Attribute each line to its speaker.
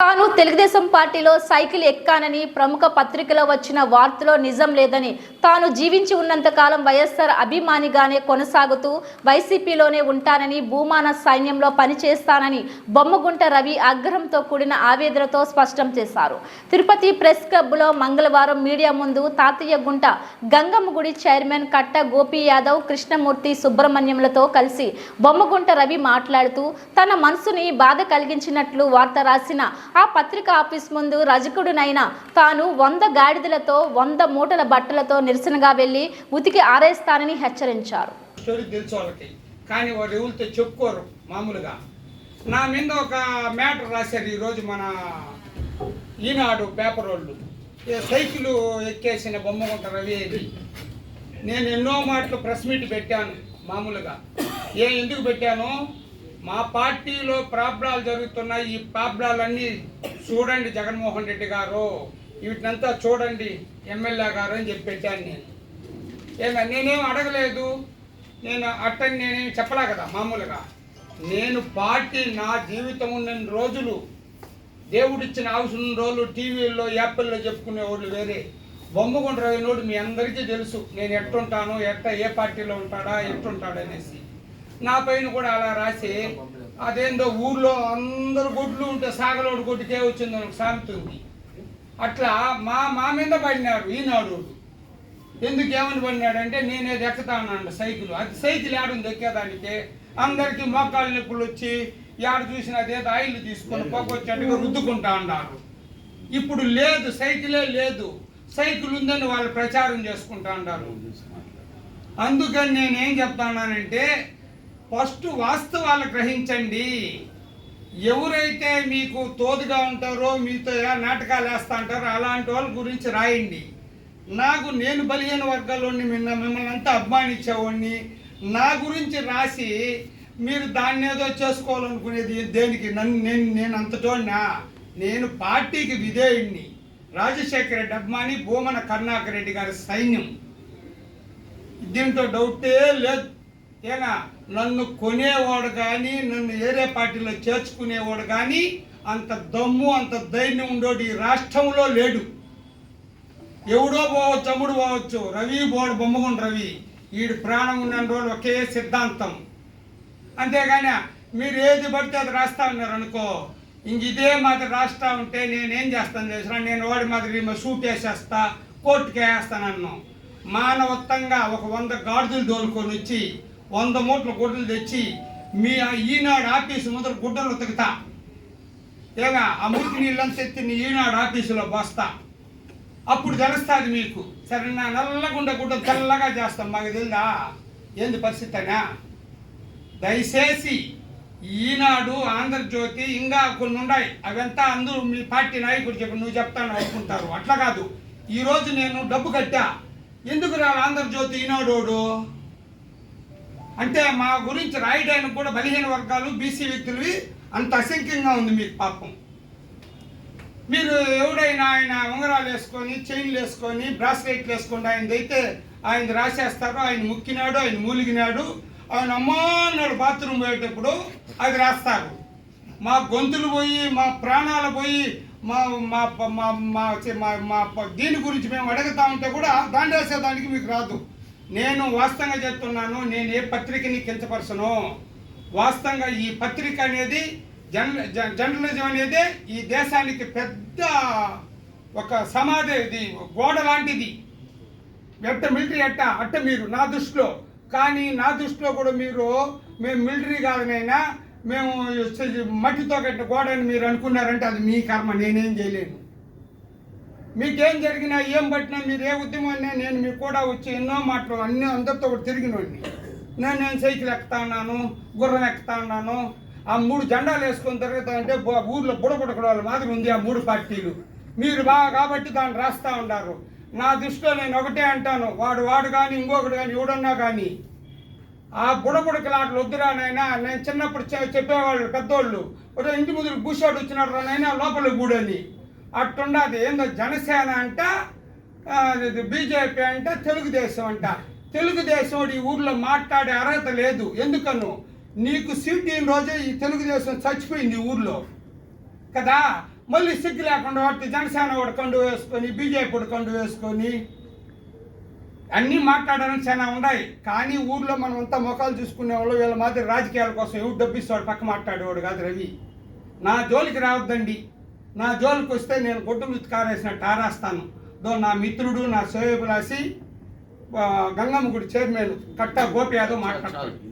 Speaker 1: తాను తెలుగుదేశం పార్టీలో సైకిల్ ఎక్కానని ప్రముఖ పత్రికలో వచ్చిన వార్తలో నిజం లేదని తాను జీవించి ఉన్నంతకాలం వైఎస్ఆర్ అభిమానిగానే కొనసాగుతూ వైసీపీలోనే ఉంటానని భూమాన సైన్యంలో పనిచేస్తానని బొమ్మగుంట రవి ఆగ్రహంతో కూడిన ఆవేదనతో స్పష్టం చేశారు. తిరుపతి ప్రెస్ క్లబ్లో మంగళవారం మీడియా ముందు తాతయ్య గుంట గంగమ్మ గుడి చైర్మన్ కట్ట గోపి యాదవ్ కృష్ణమూర్తి సుబ్రహ్మణ్యంలతో కలిసి బొమ్మగుంట రవి మాట్లాడుతూ తన మనసుని బాధ కలిగించినట్లు వార్త రాసిన ఆ పత్రిక ఆఫీస్ ముందు రజకుడునైన తాను వంద గాడిదలతో వంద మూటల బట్టలతో నిరసనగా వెళ్ళి ఉతికి ఆరేస్తానని హెచ్చరించారు.
Speaker 2: కానీ వాడు ఎవరితో చెప్పుకోరు మామూలుగా. నా మీద ఒక మ్యాటర్ రాశారు ఈరోజు మన ఈనాడు పేపర్ వాళ్ళు. సైకిల్ ఎక్కేసిన బొమ్మగుంట రవి నేను ఎన్నో మాటలు ప్రెస్ మీట్ పెట్టాను మామూలుగా. ఏ ఎందుకు పెట్టాను? మా పార్టీలో ప్రాబ్లాలు జరుగుతున్నాయి. ఈ ప్రాబ్లాలన్నీ చూడండి జగన్మోహన్ రెడ్డి గారు. వీటినంతా చూడండి ఎమ్మెల్యే గారు అని చెప్పి పెట్టాను నేను. ఏమో నేనేం అడగలేదు. నేను అట్టని నేనేమి చెప్పలే కదా మామూలుగా. నేను పార్టీ నా జీవితం ఉన్న రోజులు దేవుడిచ్చిన అవసరం రోజులు టీవీల్లో యాపిల్లో చెప్పుకునే వాళ్ళు వేరే. బొమ్మగుండ రవినోడు మీ అందరికీ తెలుసు నేను ఎట్టుంటాను ఎట్ట ఏ పార్టీలో ఉంటాడా ఎట్టుంటాడు అనేసి. నా పైన కూడా అలా రాసి అదేందో ఊర్లో అందరు గుడ్లు ఉంటే సాగలోడు గుడ్డుకే వచ్చిందని సామెతుంది ఉంది. అట్లా మా మా మీద పడినారు ఈనాడు ఎందుకు ఏమని పడినాడంటే నేనేది ఎక్కుతానండి సైకిల్. అది సైకిల్ ఏడుంది ఎక్కేదానికి అందరికి మోకాళ్ళ నొప్పులు వచ్చి ఏడు చూసిన అదేదో ఆయిల్ తీసుకొని పొగొచ్చేట్టుగా రుద్దుకుంటా అన్నారు ఇప్పుడు లేదు సైకిలే లేదు. సైకిల్ ఉందని వాళ్ళు ప్రచారం చేసుకుంటా అన్నారు అందుకని నేనేం చెప్తానంటే ఫస్ట్ వాస్తవాలు గ్రహించండి. ఎవరైతే మీకు తోదుగా ఉంటారో మీతో నాటకాలు వేస్తా అంటారో అలాంటి వాళ్ళ గురించి రాయండి. నాకు నేను బలిహీన వర్గాల్లోని మిన్న మిమ్మల్ని అంతా అభిమానించేవాడిని. నా గురించి రాసి మీరు దాన్ని ఏదో చేసుకోవాలనుకునేది దేనికి? నన్ను నేను నేను అంతటోనా నేను పార్టీకి విధేయుడిని రాజశేఖర రెడ్డి అభిమాని భూమన కరుణాకర్ రెడ్డి గారి సైన్యం. దీంట్లో డౌటే లేదు. ఏనా? నన్ను కొనేవాడు కానీ నన్ను ఏరే పార్టీలో చేర్చుకునేవాడు కానీ అంత దమ్ము అంత ధైర్యం ఉండోడు ఈ రాష్ట్రంలో లేడు. ఎవడో పోవచ్చు అమ్ముడు పోవచ్చు రవి బోడు బొమ్మగుండు రవి. వీడి ప్రాణం ఉన్న రోజులు ఒకే సిద్ధాంతం. అంతేగాని మీరు ఏది పడితే అది రాస్తా ఉన్నారు అనుకో ఇంక ఇదే మాదిరి రాస్తా ఉంటే నేనేం చేస్తాను చేసిన నేను వాడి మాదిరి సూట్ వేసేస్తా కోర్టుకి అన్నాం మానవత్వంగా ఒక వంద గాడిదలు తోలుకొని వచ్చి వంద మూట్ల గుడ్డలు తెచ్చి మీ ఈనాడు ఆఫీసు ముందర గుడ్డలు ఉతుకుతా. ఏగా ఆ మురికి నీళ్ళని ఎత్తి ఈనాడు ఆఫీసులో బస్తా అప్పుడు తెలుస్తుంది మీకు. సరే నా నల్లగుండ గుడ్డ తెల్లగా చేస్తాం మాకు తెలుదా? ఏంది పరిస్థితి అనా దయచేసి ఈనాడు ఆంధ్రజ్యోతి ఇంకా కొన్ని ఉన్నాయి. అవంతా అందరూ మీ పార్టీ నాయకుడు చెప్పి నువ్వు చెప్తాను అనుకుంటారు అట్లా కాదు. ఈరోజు నేను డబ్బు కట్టా. ఎందుకు రా ఆంధ్రజ్యోతి ఈనాడోడు? అంటే మా గురించి రాయడానికి కూడా బలహీన వర్గాలు బీసీ వ్యక్తులవి అంత అసంఖ్యంగా ఉంది మీకు పాపం. మీరు ఎవడైనా ఆయన ఉంగరాలు వేసుకొని చైన్లు వేసుకొని బ్రాస్లెట్లు వేసుకొని ఆయన అయితే ఆయన రాసేస్తారు ఆయన ముక్కినాడు ఆయన మూలిగినాడు ఆయన అమ్మా అన్నాడు బాత్రూమ్ పోయేటప్పుడు అది రాస్తారు. మా గొంతులు పోయి మా ప్రాణాలు పోయి మా మా మా మా మా మా దీని గురించి మేము అడుగుతా ఉంటే కూడా దాన్ని రాసేదానికి మీకు రాదు. నేను వాస్తవంగా చెప్తున్నాను నేను ఏ పత్రికని కించపరచను. వాస్తవంగా ఈ పత్రిక అనేది జర్న జ- జర్నలిజం అనేది ఈ దేశానికి పెద్ద ఒక సమాధి ఇది గోడ లాంటిది. ఎట్ట మిలిటరీ అట్ట అట్ట మీరు నా దృష్టిలో. కానీ నా దృష్టిలో కూడా మీరు మేము మిలిటరీ కాదనైనా మేము మట్టితో కట్టిన గోడని మీరు అనుకున్నారంటే అది మీ కర్మ నేనేం చేయలేను. మీకేం జరిగినా ఏం పట్టినా మీరు ఏ ఉద్యమాన్ని నేను మీకు కూడా వచ్చి ఎన్నో మాటలు అన్నీ అందరితో కూడా తిరిగినోడిని. నేను నేను సైకిల్ ఎక్కుతా ఉన్నాను గుర్రం ఎక్కుతా ఉన్నాను ఆ మూడు జెండాలు వేసుకొని తిరుగుతా అంటే బు- ఊర్లో బుడబుడకడాల మాదిరి ఉంది ఆ మూడు పార్టీలు. మీరు బాగా కాబట్టి దాన్ని రాస్తా ఉన్నారు. నా దృష్టిలో నేను ఒకటే అంటాను వాడు వాడు కానీ ఇంకొకటి కానీ ఎవడన్నా కానీ ఆ బుడబుడకలాటలు వద్దురా నాయన నేను చిన్నప్పుడు చెప్పేవాళ్ళు పెద్దోళ్ళు. ఒక ఇంటి ముందు భూషాడు వచ్చినాడు రా లోపల గూడని అట్టుండదు. ఏందో జనసేన అంట బీజేపీ అంట తెలుగుదేశం అంట. తెలుగుదేశం ఈ ఊర్లో మాట్లాడే అర్హత లేదు. ఎందుకను? నీకు సీట్ ఈ రోజే ఈ తెలుగుదేశం చచ్చిపోయింది ఊర్లో. కదా? మళ్ళీ సిగ్గు లేకుండా వాటి జనసేన కూడా కండు వేసుకొని బీజేపీ కూడా కండు వేసుకొని అన్నీ మాట్లాడాలని చాలా ఉన్నాయి. కానీ ఊర్లో మనం అంతా ముఖాలు చూసుకునే వాళ్ళు వీళ్ళ మాదిరి రాజకీయాల కోసం ఎవరు డబ్బిస్తాడు? పక్క మాట్లాడేవాడు కాదు రవి. నా జోలికి రావద్దండి. నా జోలికి వస్తే నేను గుడ్డ మీద కారేసినట్టు ఆరేస్తాను దో నా మిత్రుడు నా సోయబులాసి గంగమ్మ గుడి చైర్మన్ కట్టా గోపి యాదవ్ మాట్లాడతాడు.